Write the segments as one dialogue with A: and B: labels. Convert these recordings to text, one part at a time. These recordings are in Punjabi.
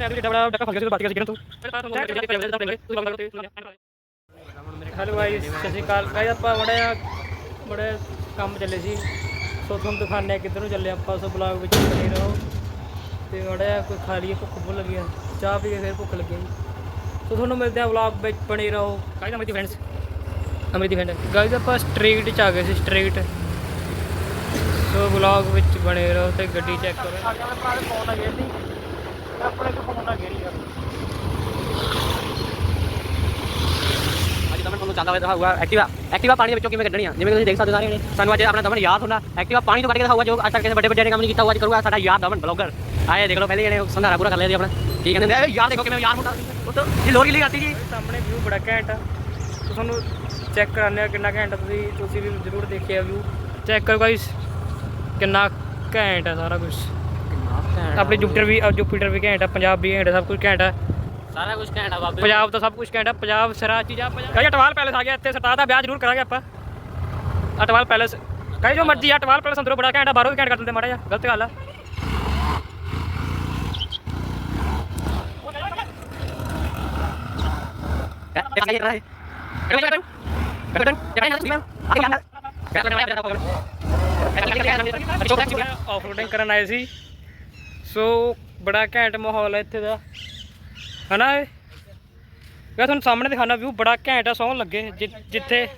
A: ਟਾਇਰ ਵੀ ਬੜਾ ਡੱਕਾ ਫਸ ਗਿਆ ਸੀ ਬਚ ਗਿਆ ਸੀ ਕਿਰਨ ਤੋਂ ਹੈਲੋ ਗਾਇਸ ਸਤਿ ਸ਼੍ਰੀ ਅਕਾਲ। ਗਾਇਸ ਆਪਾਂ ਬੜਾ ਬੜੇ ਕੰਮ ਚੱਲੇ ਸੀ। ਸੋ ਤੁਹਾਨੂੰ ਦਿਖਾਣੇ ਕਿੱਧਰ ਨੂੰ ਚੱਲੇ ਆਪਾਂ। ਸੋ ਬਲੌਗ ਵਿੱਚ ਬਣੇ ਰਹੋ। ਤੇ ਬੜਾ ਕੋਈ ਖਾ ਲਈਏ ਭੁੱਖ ਲੱਗੀ ਆ। ਚਾਹ ਪੀ ਕੇ ਫਿਰ ਭੁੱਖ ਲੱਗੀ ਸੋ ਤੁਹਾਨੂੰ ਮਿਲਦੇ ਆ ਵਲੌਗ ਵਿੱਚ ਬਣੇ ਰਹੋ। ਗਾਇਸ ਅਮਰੀਤੀ ਫਰੈਂਡਸ ਅਮਰੀਤੀ ਫਰੈਂਡ ਗਾਇਸ ਆਪਾਂ ਸਟਰੀਟ 'ਚ ਆ ਗਏ ਸੀ ਸਟਰੀਟ ਸੋ ਵਲੌਗ ਵਿੱਚ ਬਣੇ ਰਹੋ ਤੇ ਗੱਡੀ ਚੈੱਕ ਕਰੋ। ਸਾਡੇ ਫੋਨ ਆ ਗਿਆ ਸੀ ਆਪਣੇ ਫੋਨ ਯਾਰ
B: ਅੱਜ ਤੁਹਾਨੂੰ ਚੱਲਦਾ ਹੋਇਆ ਦਿਖਾਊਗਾ ਐਕਟਿਵਾ ਐਕਟਿਵਾ ਪਾਣੀ ਦੇ ਵਿੱਚੋਂ ਕਿਵੇਂ ਕੱਢਣੀ ਆ? ਜਿਵੇਂ ਤੁਸੀਂ ਦੇਖ ਸਕਦੇ ਹੋ ਸਾਰੇ ਜਣੇ ਸਾਨੂੰ ਅੱਜ ਆਪਣਾ ਦਮਨ ਯਾਦ ਹੁੰਦਾ। ਐਕਟਿਵਾ ਪਾਣੀ ਤੋਂ ਕੱਢ ਕੇ ਦਿਖਾਊਗਾ ਜੋ ਅੱਜ ਤੱਕ ਕਿਸੇ ਵੱਡੇ ਵੱਡੇ ਨੇ ਕੰਮ ਨਹੀਂ ਕੀਤਾ ਉਹ ਅੱਜ ਕਰੂਗਾ ਸਾਡਾ ਯਾਦ ਦਮਨ ਬਲੌਗਰ। ਆਏ ਦੇਖ ਲਓ ਪਹਿਲੇ ਜਣੇ ਸੰਧਾਰਾ ਪੂਰਾ ਕਰ ਲਿਆ ਜੀ ਆਪਣਾ। ਕੀ ਕਹਿੰਦੇ ਨੇ? ਯਾਰ ਦੇਖੋ ਕਿਵੇਂ ਯਾਰ ਹੁੰਦਾ। ਉਹ ਤਾਂ ਇਹ ਲੋਰੀ ਲਈ ਆਤੀ ਜੀ।
A: ਸਾਹਮਣੇ ਵਿਊ ਬੜਾ ਘੈਂਟ ਆ। ਤੁਹਾਨੂੰ ਚੈੱਕ ਕਰਾਉਂਦੇ ਆ ਕਿੰਨਾ ਘੈਂਟ ਤੁਸੀਂ। ਤੁਸੀਂ ਵੀ ਜ਼ਰੂਰ ਦੇਖਿਆ ਵਿਊ ਚੈੱਕ ਕਰੋ ਗਾਇਸ ਕਿੰਨਾ ਘੈਂਟ ਆ ਸਾਰਾ ਕੁਝ ਆਪਣੇ ਜੁਪੀਟਰ ਵੀ ਅ, ਜੁਪੀਟਰ ਵੀ ਘੈਂਟ ਆ ਪੰਜਾਬ ਵੀ ਘੈਂਟ ਆ ਸਭ ਕੁਝ ਘੈਂਟ ਆ।
B: ਸਾਰਾ ਕੁਝ ਘੈਂਟਾ ਬਾਬੇ
A: ਪੰਜਾਬ ਤਾਂ ਸਭ ਕੁਝ ਘੈਂਟ ਆ ਪੰਜਾਬ ਸਰਾ ਚੀਜ਼ਾਂ ਪੰਜਾਬ ਗਾਇਸ ਅਟਵਾਲ ਪੈਲੇਸ ਆ ਗਿਆ ਇੱਥੇ ਸਟਾਰ ਦਾ ਵਿਆਹ ਜ਼ਰੂਰ ਕਰਾਂਗੇ ਆਪਾਂ। ਅਟਵਾਲ ਪੈਲੇਸ ਗਾਇਸ ਜੋ ਮਰਜ਼ੀ ਆ, ਅਟਵਾਲ ਪੈਲੇਸ ਅੰਦਰੋਂ ਬੜਾ ਘੈਂਟ ਆ ਬਾਹਰੋਂ ਵੀ ਘੈਂਟ ਕਰ ਦਿੰਦੇ ਮਾੜਾ ਜਿਹਾ ਗਲਤ ਗੱਲ ਆ। ਆਫ ਰੋਡਿੰਗ ਕਰਨ ਆਏ ਸੀ। ਸੋ, ਬੜਾ ਘੈਂਟ ਮਾਹੌਲ ਹੈ ਇੱਥੇ ਦਾ। ਹਨਾ ਇਹ? ਮੈਂ ਤੁਹਾਨੂੰ ਸਾਹਮਣੇ ਦਿਖਾਣਾ ਵਿਊ ਬੜਾ ਘੈਂਟ ਆ ਸੌਣ ਲੱਗੇ। ਜਿ- ਜਿੱਥੇ,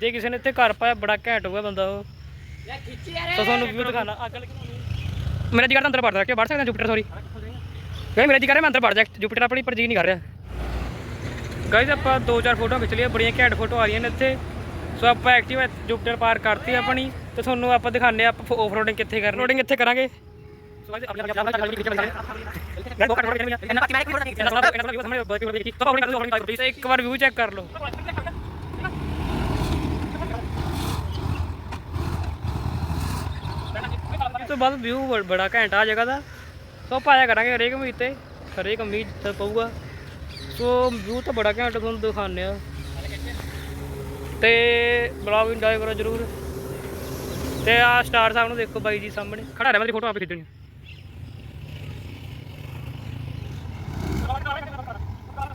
A: ਜੇ ਕਿਸੇ ਨੇ ਇੱਥੇ ਘਰ ਪਾਇਆ, ਬੜਾ ਘੈਂਟ ਹੋਊਗਾ ਬੰਦਾ ਉਹ। ਸੋ, ਤੁਹਾਨੂੰ ਵਿਊ ਦਿਖਾਣਾ ਅੱਗ ਲੱਗੀ ਮੇਰਾ ਜੀ ਕਰਦਾ ਅੰਦਰ ਬੜ ਜਾ ਕੇ, ਵੜ ਸਕਦਾ ਜੁਪੀਟਰ ਸੌਰੀ ਗਾਇਸ ਮੇਰਾ ਜੀ ਕਰ ਰਿਹਾ ਮੈਂ ਅੰਦਰ ਵੜ ਜਾ ਜੁਪੀਟਰ ਆਪਣੀ ਪਰ ਜੀ ਨਹੀਂ ਕਰ ਰਿਹਾ। ਗਾਇਸ ਆਪਾਂ ਦੋ ਚਾਰ ਫੋਟੋਆਂ ਖਿੱਚ ਲਈਆਂ, ਬੜੀਆਂ ਘੈਂਟ ਫੋਟੋ ਆ ਰਹੀਆਂ ਨੇ ਇੱਥੇ। ਸੋ, ਆਪਾਂ ਐਕਟਿਵ ਜੁਪੀਟਰ ਪਾਰ ਕਰਤੀ ਆਪਣੀ। ਤੇ ਤੁਹਾਨੂੰ ਆਪਾਂ ਦਿਖਾਣੇ ਆ ਆਪਾਂ ਆਫ ਰੋਡਿੰਗ ਕਿੱਥੇ ਕਰਨੀ। ਰੋਡਿੰਗ ਇੱਥੇ ਕਰਾਂਗੇ। ਇੱਕ ਵਾਰ ਵਿਊ ਚੈੱਕ ਕਰ ਲਓ ਤੋਂ ਬਾਅਦ ਵਿਊ ਬੜਾ ਘੈਂਟ ਆ ਜਗ੍ਹਾ ਦਾ ਸੋ ਪਾਇਆ ਕਰਾਂਗੇ ਹਰੇਕ ਉਮੀਦ ਤੇ ਹਰੇਕ ਉਮੀਦ ਤੇ ਪਊਗਾ ਸੋ ਵਿਊ ਤਾਂ ਬੜਾ ਘੈਂਟ ਤੁਹਾਨੂੰ ਦਿਖਾਉਂਦੇ ਆ ਤੇ ਬਲੌਗ ਇੰਜੋਏ ਕਰੋ ਜਰੂਰ ਤੇ ਆ ਸਟਾਰ ਸਾਹਿਬ ਨੂੰ ਦੇਖੋ ਬਾਈ ਜੀ ਸਾਹਮਣੇ ਖੜਾ ਰਿਹਾ ਮੇਰੀ ਫੋਟੋ ਆਪੇ ਖਿੱਚਣੀ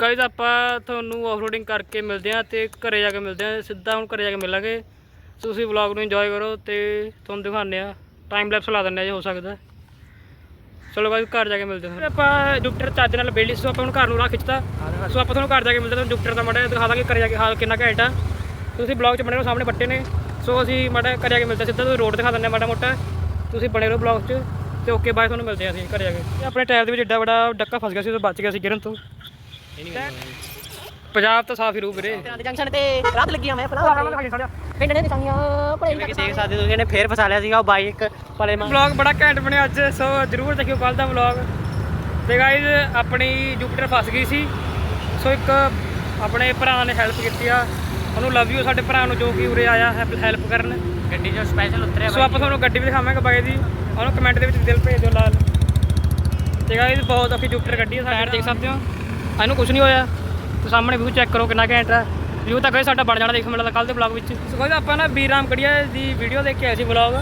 A: ਗਾਇਜ਼ ਆਪਾਂ ਤੁਹਾਨੂੰ ਆਫਰੋਡਿੰਗ ਕਰਕੇ ਮਿਲਦੇ ਹਾਂ ਤੇ ਘਰੇ ਜਾ ਕੇ ਮਿਲਦੇ ਹਾਂ। ਸਿੱਧਾ ਹੁਣ ਘਰੇ ਜਾ ਕੇ ਮਿਲਾਂਗੇ। ਤੁਸੀਂ ਵਲੌਗ ਨੂੰ ਇੰਜੋਏ ਕਰੋ ਤੇ ਤੁਹਾਨੂੰ ਦਿਖਾਉਂਦੇ ਆ ਟਾਈਮ ਲੈਪਸ ਲਾ ਦਿੰਦੇ ਆ ਜੇ ਹੋ ਸਕਦਾ ਚਲੋ ਗਾਇਜ਼ ਘਰ ਜਾ ਕੇ ਮਿਲਦੇ ਹਾਂ। ਆਪਾਂ ਜੁਪਟਰ ਚੱਜ ਨਾਲ ਬੇਲੀ ਸੋ ਆਪਾਂ ਹੁਣ ਘਰ ਨੂੰ ਰਾਹ ਖਿੱਚਤਾ ਸੋ ਆਪਾਂ ਤੁਹਾਨੂੰ ਘਰ ਜਾ ਕੇ ਮਿਲਦੇ ਹਾਂ ਜੁਪਟਰ ਦਾ ਮਾੜਾ ਦਿਖਾ ਦਾਂਗੇ ਘਰੇ ਜਾ ਕੇ ਹਾਲ ਕਿੰਨਾ ਘੈਂਟ ਆ। ਤੁਸੀਂ ਬਲੌਗ 'ਚ ਬਣੇ ਰਹੋ ਸਾਹਮਣੇ ਬੱਟੇ ਨੇ। ਸੋ ਅਸੀਂ ਮਾੜਾ ਘਰੇ ਜਾ ਕੇ ਮਿਲਦੇ ਹਾਂ, ਸਿੱਧਾ ਤੁਸੀਂ ਰੋਡ ਦਿਖਾ ਦਿੰਦੇ ਹਾਂ ਮਾੜਾ ਮੋਟਾ। ਤੁਸੀਂ ਬਣੇ ਰਹੋ ਬਲੌਗ 'ਚ। ਤੇ ਓਕੇ ਬਾਏ ਤੁਹਾਨੂੰ ਮਿਲਦੇ ਹਾਂ ਅਸੀਂ ਘਰੇ ਜਾ ਕੇ। ਆਪਣੇ ਟਾਇਰ ਦੇ ਵਿੱਚ ਏਡਾ ਵੱਡਾ ਡੱਕਾ ਫਸ ਗਿਆ ਸੀ ਉਹ ਬਚ ਗਿਆ ਸੀ ਗਿਰਨ ਤੋਂ। ਪੰਜਾਬ ਤਾਂ ਸਾਫ਼ ਹੀ ਰੂ ਵੀਰੇ।
B: ਜੰਕਸ਼ਨ ਤੇ ਰਾਤ ਲੱਗੀ ਆ ਮੈਂ ਪਿੰਡ ਨੇ ਦਿਖਾਈਆਂ ਪੜੇ ਕਿ ਦੇਖ ਸਕਦੇ ਤੁਸੀਂ ਇਹਨੇ ਫੇਰ ਫਸਾ ਲਿਆ ਸੀਗਾ ਉਹ ਬਾਈਕ ਵਾਲੇ ਮਾਂ
A: ਵਲੌਗ ਬੜਾ ਘੈਂਟ ਬਣਿਆ ਅੱਜ ਸੋ ਜਰੂਰ ਦੇਖਿਓ ਕੱਲ ਦਾ ਵਲੌਗ ਤੇ ਗਾਇਜ਼ ਆਪਣੀ ਜੁਪੀਟਰ ਫਸ ਗਈ ਸੀ। ਸੋ ਇੱਕ ਆਪਣੇ ਭਰਾ ਨੇ ਹੈਲਪ ਕੀਤੀ ਆ। ਉਹਨੂੰ ਲਵ ਯੂ ਸਾਡੇ ਭਰਾ ਨੂੰ ਜੋ ਕਿ ਉਰੇ ਆਇਆ ਹੈਲਪ ਕਰਨ।
B: ਗੱਡੀ ਜੋ ਸਪੈਸ਼ਲ ਉਤਰਿਆ
A: ਸੋ ਆਪਾਂ ਤੁਹਾਨੂੰ ਗੱਡੀ ਵੀ ਦਿਖਾਵਾਂਗੇ ਬਾਈ ਦੀ। ਉਹਨੂੰ ਕਮੈਂਟ ਦੇ ਵਿੱਚ ਦਿਲ ਭੇਜ ਦਿਓ ਲਾਲ ਤੇ ਗਾਇਜ਼ ਬਹੁਤ ਔਖੀ ਜੁਪੀਟਰ ਗੱਡੀ ਹੈ ਸਾਡੇ ਦੇਖ ਸਕਦੇ ਹੋ? ਇਹਨੂੰ ਕੁਝ ਨਹੀਂ ਹੋਇਆ। ਤੇ ਸਾਹਮਣੇ ਵਿਊ ਚੈੱਕ ਕਰੋ ਕਿੰਨਾ ਘੈਂਟ ਆ। ਵਿਊ ਤਾਂ ਗਾਇਜ਼ ਸਾਡਾ ਬਣ ਜਾਣਾ ਦੇਖਣ ਮਿਲਦਾ ਕੱਲ ਦੇ ਵਲੌਗ ਵਿੱਚ। ਸੋ ਗਾਇਜ਼ ਆਪਾਂ ਨਾ ਵੀਰਾਮ ਕੜੀਆ ਦੀ ਵੀਡੀਓ ਦੇਖ ਕੇ ਆਏ ਸੀ ਵਲੌਗ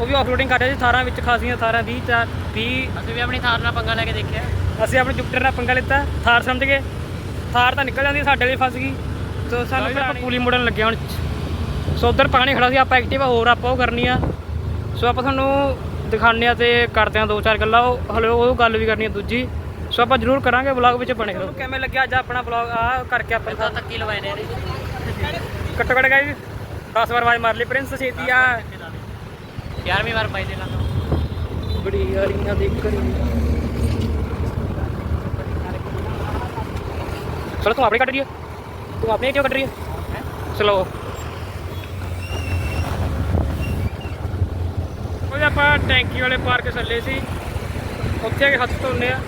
A: ਉਹ ਵੀ ਆਫਲੋਡਿੰਗ ਕਰ ਰਹੇ ਸੀ ਥਾਰਾਂ ਵਿੱਚ ਖਾਸੀਆਂ ਥਾਰਾਂ 20 ਚਾਰ 20
B: ਅਸੀਂ ਵੀ ਆਪਣੀ ਥਾਰ ਨਾਲ ਪੰਗਾ ਲੈ ਕੇ ਦੇਖਿਆ।
A: ਅਸੀਂ ਆਪਣੇ ਜੁਪਟਰ ਨਾਲ ਪੰਗਾ ਲਿੱਤਾ। ਥਾਰ ਸਮਝ ਗਏ? ਥਾਰ ਤਾਂ ਨਿਕਲ ਜਾਂਦੀ ਸਾਡੇ ਲਈ ਫਸ ਗਈ। ਸੋ ਸਾਨੂੰ ਫਿਰ ਆਪਾਂ ਪੂਲੀ ਮੋੜਨ ਲੱਗੇ ਹੁਣ। ਸੋ ਉਧਰ ਪਾਣੀ ਖੜਾ ਸੀ ਆਪਾਂ ਐਕਟਿਵਾ ਹੋਰ ਆਪਾਂ ਉਹ ਕਰਨੀ ਆ। ਸੋ ਆਪਾਂ ਤੁਹਾਨੂੰ ਦਿਖਾਉਂਦੇ ਆ ਤੇ ਕਰਦੇ ਆ ਦੋ ਚਾਰ ਗੱਲਾਂ ਉਹ ਹਲੇ ਉਹ ਗੱਲ ਵੀ ਕਰਨੀ ਆ ਦੂਜੀ। ਸੋ ਆਪਾਂ ਜ਼ਰੂਰ ਕਰਾਂਗੇ ਵਲੌਗ ਵਿੱਚ ਬਣੇ ਰਹੋ। ਕਿਵੇਂ ਲੱਗਿਆ ਅੱਜ ਆਪਣਾ ਵਲੌਗ ਆ ਕਰਕੇ ਆਪਾਂ
B: ਤਾਂ ਤੱਕੀ ਲਵਾਏ ਨੇ
A: ਘੱਟੋ ਘੱਟ ਗਾਈ 10 ਵਾਰ ਆਵਾਜ਼ ਮਾਰ ਲਈ ਪ੍ਰਿੰਸ ਛੇਤੀ ਆ।
B: 11ਵੀਂ ਵਾਰ ਪਾਈ ਦੇ ਲਾਂ
A: ਬੜੀ ਯਾਰੀਆਂ ਦੇਖ ਕਰੀ ਚਲੋ ਤੂੰ ਆਪਣੀ ਕੱਢ ਰਹੀ ਹੈ ਤੂੰ ਆਪਣੀ ਕਿਉਂ ਕੱਢ ਰਹੀ ਹੈ? ਚਲੋ। ਉਹ ਆਪਾਂ ਟੈਂਕੀ ਵਾਲੇ ਪਾਰਕ ਚੱਲੇ ਸੀ। ਉੱਥੇ ਆ ਕੇ ਹੱਥ ਧੋਨੇ ਆ।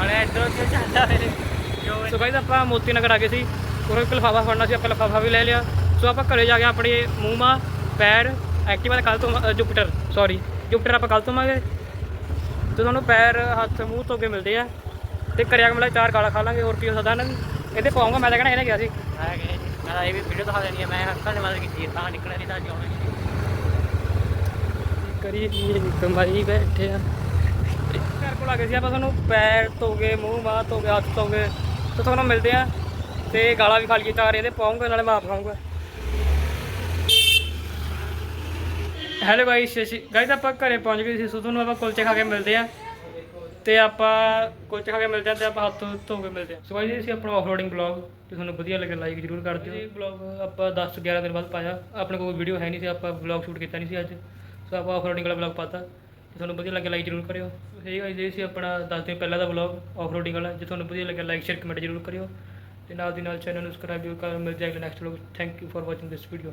B: ਹਲੇ ਇਧਰੋਂ ਕਿਉਂ ਚੱਲਦਾ ਮੇਰੇ
A: ਸੋ ਗਾਇਸ ਆਪਾਂ ਮੋਤੀ ਨਗਰ ਆ ਗਏ ਸੀ। ਉਹ ਇੱਕ ਲਿਫਾਫਾ ਫੜਨਾ ਸੀ ਆਪਾਂ ਲਿਫਾਫਾ ਵੀ ਲੈ ਲਿਆ। ਸੋ ਆਪਾਂ ਘਰੇ ਜਾ ਕੇ ਆਪਣੇ ਮੂੰਹ ਮਾ ਪੈਰ ਐਕਟਿਵਾ ਕੱਲ ਤੋਂ ਜੁਪੀਟਰ ਸੌਰੀ ਜੁਪੀਟਰ ਆਪਾਂ ਕੱਲ ਤੋਂ ਮਾਂਗੇ ਤੇ ਤੁਹਾਨੂੰ ਪੈਰ ਹੱਥ ਮੂੰਹ ਧੋ ਕੇ ਮਿਲਦੇ ਆ। ਤੇ ਘਰੇ ਆ ਕੇ ਮਤਲਬ ਚਾਰ ਗਾਲਾਂ ਖਾ ਲਾਂਗੇ ਹੋਰ ਕੀ ਹੋ ਸਕਦਾ ਨੂੰ। ਇਹਦੇ ਪਾਉਂਗਾ ਮੈਂ ਤਾਂ ਕਹਿਣਾ ਇਹਨੇ ਗਿਆ ਸੀ।
B: ਮੈਂ ਕਿਹਾ ਜੀ, ਮੈਂ ਤਾਂ ਇਹ ਵੀ ਵੀਡੀਓ ਦਿਖਾ ਦੇਣੀ ਮੈਂ ਅੱਖਾਂ ਦੇ ਮਦਦ ਕੀਤੀ ਤਾਂ ਨਿਕਲਿਆ ਨਹੀਂ ਤਾਂ ਅੱਜ
A: ਕਰੀ ਕਮਾਈ ਬੈਠੇ ਆ। ਘਰ ਕੋਲ ਆ ਗਏ ਸੀ ਆਪਾਂ ਤੁਹਾਨੂੰ ਪੈਰ ਧੋਗੇ ਮੂੰਹ ਬਾਹ ਧੋਗੇ ਹੱਥ ਧੋਗੇ ਤੇ ਤੁਹਾਨੂੰ ਮਿਲਦੇ ਆ ਤੇ ਗਾਲਾਂ ਵੀ ਖਾ ਲਈਏ ਇਹਦੇ ਪਾਉਂਗੇ ਨਾਲੇ ਮਾਫ ਖਾਊਂਗਾ। ਹੈਲੋ ਗਾਈਸ ਗਾਈਸ ਆਪਾਂ ਘਰੇ ਪਹੁੰਚ ਗਏ ਸੀ ਸੋ ਤੁਹਾਨੂੰ ਆਪਾਂ ਕੁਲਚੇ ਖਾ ਕੇ ਮਿਲਦੇ ਆ। ਤੇ ਆਪਾਂ ਕੁਲਚੇ ਖਾ ਕੇ ਮਿਲਦੇ ਆ ਤੇ ਆਪਾਂ ਹੱਥ ਧੋ ਕੇ ਮਿਲਦੇ ਆ। ਸੋ ਗਾਈਸ ਅਸੀਂ ਆਪਣਾ ਆਫਰੋਡਿੰਗ ਬਲੌਗ ਜੇ ਤੁਹਾਨੂੰ ਵਧੀਆ ਲੱਗੇ ਲਾਈਕ ਜ਼ਰੂਰ ਕਰ ਦਿਓ। ਇਹ ਬਲੌਗ ਆਪਾਂ 10 11 ਦਿਨ ਬਾਅਦ ਪਾਇਆ। ਆਪਣੇ ਕੋਲ ਵੀਡੀਓ ਹੈ ਨਹੀਂ ਸੀ ਆਪਾਂ ਬਲੌਗ ਸ਼ੂਟ ਕੀਤਾ ਨਹੀਂ ਸੀ ਅੱਜ। ਸੋ ਆਪਾਂ ਆਫਰੋਡਿੰਗ ਵਾਲਾ ਬਲੌਗ ਪਾਤਾ। ਜੇ ਤੁਹਾਨੂੰ ਵਧੀਆ ਲੱਗਿਆ ਲਾਈਕ ਜ਼ਰੂਰ ਕਰਿਓ। ਇਹ ਗਾਈਸ ਇਹ ਸੀ ਆਪਣਾ 10 ਦਿਨ ਪਹਿਲਾਂ ਦਾ ਬਲੌਗ ਆਫਰੋਡਿੰਗ ਵਾਲਾ। ਜੇ ਤੁਹਾਨੂੰ ਵਧੀਆ ਲੱਗਿਆ ਲਾਈਕ ਸ਼ੇਅਰ ਕਮੈਂਟ ਜ਼ਰੂਰ ਕਰਿਓ। ਤੇ ਨਾਲ ਦੀ ਨਾਲ ਚੈਨਲ ਨੂੰ ਸਬਸਕ੍ਰਾਈਬ ਕਰ ਮਿਲ ਜਾਏਗਾ next vlog thank you for watching this video